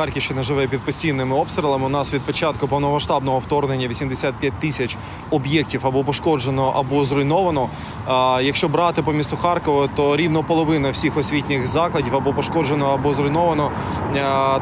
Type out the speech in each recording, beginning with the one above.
Харківщина живе під постійними обстрілами. У нас від початку повномасштабного вторгнення 85 тисяч об'єктів або пошкоджено, або зруйновано. А якщо брати по місту Харкову, то рівно половина всіх освітніх закладів або пошкоджено, або зруйновано.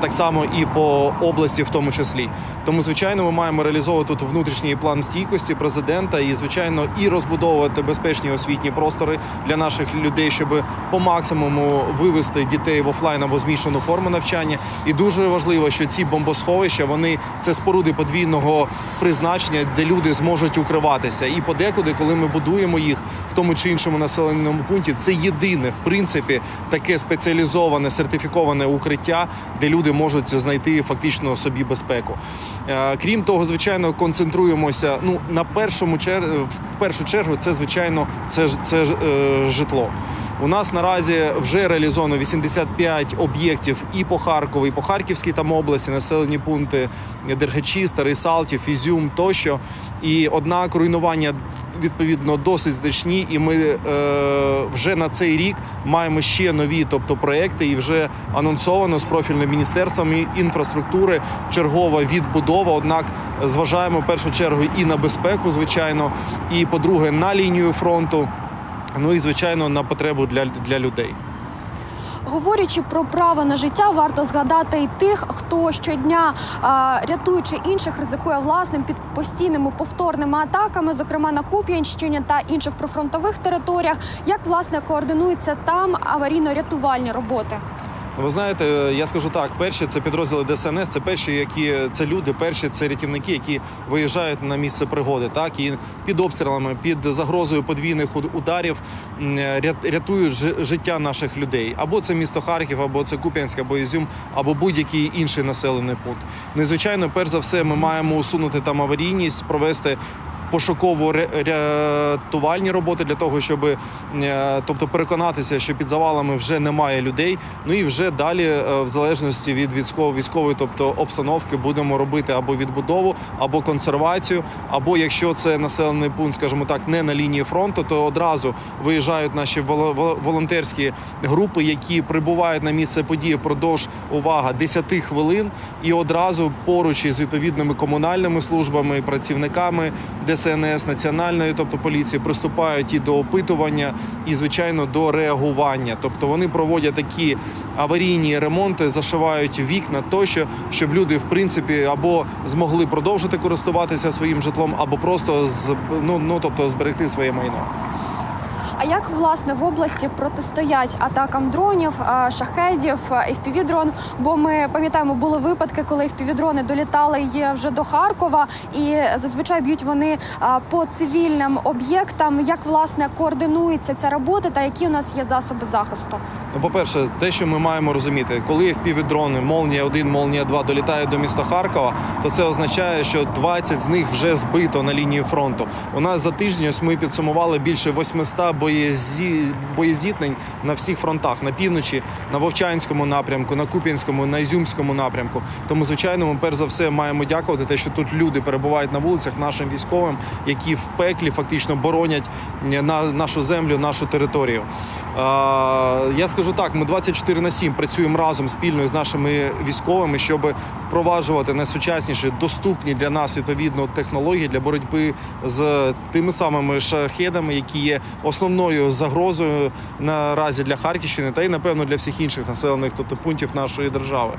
Так само і по області, в тому числі. Тому, звичайно, ми маємо реалізовувати тут внутрішній план стійкості президента і, звичайно, і розбудовувати безпечні освітні простори для наших людей, щоб по максимуму вивести дітей в офлайн або змішану форму навчання. І дуже важливо, що ці бомбосховища вони це споруди подвійного призначення, де люди зможуть укриватися. І подекуди, коли ми будуємо їх в тому чи іншому населеному пункті, це єдине в принципі таке спеціалізоване сертифіковане укриття, де люди можуть знайти фактично собі безпеку. Е, Крім того, звичайно, концентруємося. Ну на першому чер... в першу чергу, це звичайно це це е, житло. У нас наразі вже реалізовано 85 об'єктів і по Харкову, і по Харківській там області, населені пункти Дергачі, Старий Салтів, Ізюм тощо. І однак руйнування відповідно досить значні. І ми е, вже на цей рік маємо ще нові, тобто проекти, і вже анонсовано з профільним міністерством інфраструктури чергова відбудова. Однак зважаємо в першу чергу і на безпеку, звичайно, і по-друге, на лінію фронту. Ну і звичайно на потребу для, для людей. Говорячи про право на життя, варто згадати і тих, хто щодня, рятуючи інших, ризикує власним під постійними повторними атаками, зокрема на Куп'янщині та інших прифронтових територіях. Як власне координуються там аварійно-рятувальні роботи? Ви знаєте, я скажу так: перші це підрозділи ДСНС, це перші, які це люди, перші це рятівники, які виїжджають на місце пригоди, так і під обстрілами, під загрозою подвійних уд- ударів рятують жи- життя наших людей. Або це місто Харків, або це Куп'янськ, або Ізюм, або будь-який інший населений пункт. Ну і звичайно, перш за все, ми маємо усунути там аварійність, провести. Пошуково ре- рятувальні роботи для того, щоб е, тобто переконатися, що під завалами вже немає людей. Ну і вже далі, е, в залежності від військової військової, тобто обстановки, будемо робити або відбудову, або консервацію, або якщо це населений пункт, скажімо так, не на лінії фронту, то одразу виїжджають наші воло- воло- волонтерські групи, які прибувають на місце події впродовж увага 10 хвилин, і одразу поруч із відповідними комунальними службами, працівниками ДСНС, національної, тобто поліції, приступають і до опитування, і звичайно до реагування. Тобто вони проводять такі аварійні ремонти, зашивають вікна тощо, щоб люди в принципі або змогли продовжити користуватися своїм житлом, або просто з ну, ну тобто зберегти своє майно. А як власне в області протистоять атакам дронів, шахедів, fpv дрон Бо ми пам'ятаємо, були випадки, коли fpv дрони долітали вже до Харкова, і зазвичай б'ють вони по цивільним об'єктам. Як власне координується ця робота, та які у нас є засоби захисту? Ну, по-перше, те, що ми маємо розуміти, коли впівдрони Молнія 1 Молнія 2 долітають до міста Харкова, то це означає, що 20 з них вже збито на лінії фронту. У нас за тиждень ось ми підсумували більше 800 боєзі... боєзіткнень на всіх фронтах на півночі, на Вовчанському напрямку, на Куп'янському, на Ізюмському напрямку. Тому, звичайно, ми перш за все маємо дякувати те, що тут люди перебувають на вулицях нашим військовим, які в пеклі фактично боронять е, на нашу землю, нашу територію. Я скажу так: ми 24 на 7 працюємо разом спільно з нашими військовими, щоб впроваджувати найсучасніші доступні для нас відповідно технології для боротьби з тими самими шахедами, які є основною загрозою наразі для Харківщини та й напевно для всіх інших населених, тобто пунктів нашої держави.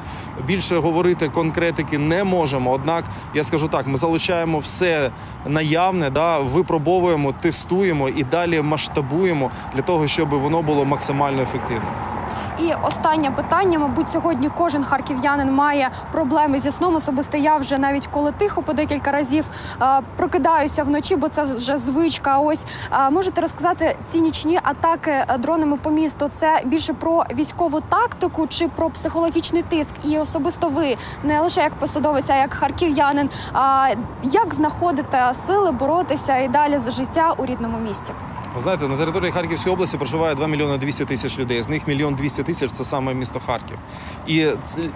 Більше говорити конкретики не можемо. Однак я скажу так: ми залучаємо все наявне, да випробовуємо, тестуємо і далі масштабуємо для того, щоб воно було максимально ефективним. І останнє питання, мабуть, сьогодні кожен харків'янин має проблеми зі сном. Особисто я вже навіть коли тихо по декілька разів е, прокидаюся вночі, бо це вже звичка. Ось е, можете розказати ці нічні атаки е, дронами по місту. Це більше про військову тактику чи про психологічний тиск? І особисто ви не лише як посадовець, а як харків'янин. А як знаходите сили боротися і далі за життя у рідному місті? Ви знаєте, на території Харківської області проживає 2 мільйони 200 тисяч людей. З них мільйон 200 тисяч це саме місто Харків. І,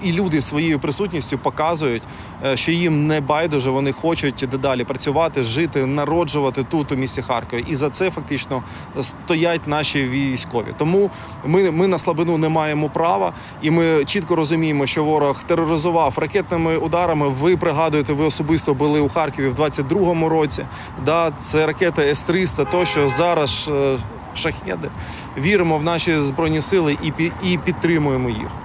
і люди своєю присутністю показують, е, що їм не байдуже, вони хочуть дедалі працювати, жити, народжувати тут у місті Харкові. І за це фактично стоять наші військові. Тому ми, ми на слабину не маємо права, і ми чітко розуміємо, що ворог тероризував ракетними ударами. Ви пригадуєте, ви особисто були у Харкові в 22-му році. Да, це ракети С-300, то що зараз е, шахеди. Віримо в наші збройні сили і, і підтримуємо їх.